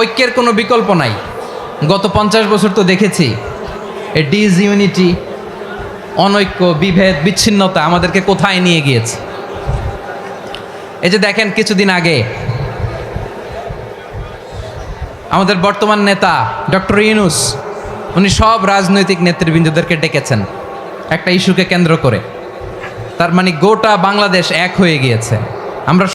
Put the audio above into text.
ঐক্যের কোনো বিকল্প নাই। গত পঞ্চাশ বছর তো দেখেছি, এ ডিজ ইউনিটি অনৈক্য, বিভেদ, বিচ্ছিন্নতা আমাদেরকে কোথায় নিয়ে গিয়েছে? এই যে দেখেন কিছুদিন আগে, আমাদের বর্তমান নেতা ডক্টর ইউনুস, উনি সব রাজনৈতিক নেতৃবৃন্দদেরকে ডেকেছেন একটা ইস্যুকে কেন্দ্র করে। তার মানে গোটা বাংলাদেশ এক হয়ে গিয়েছে। আমরা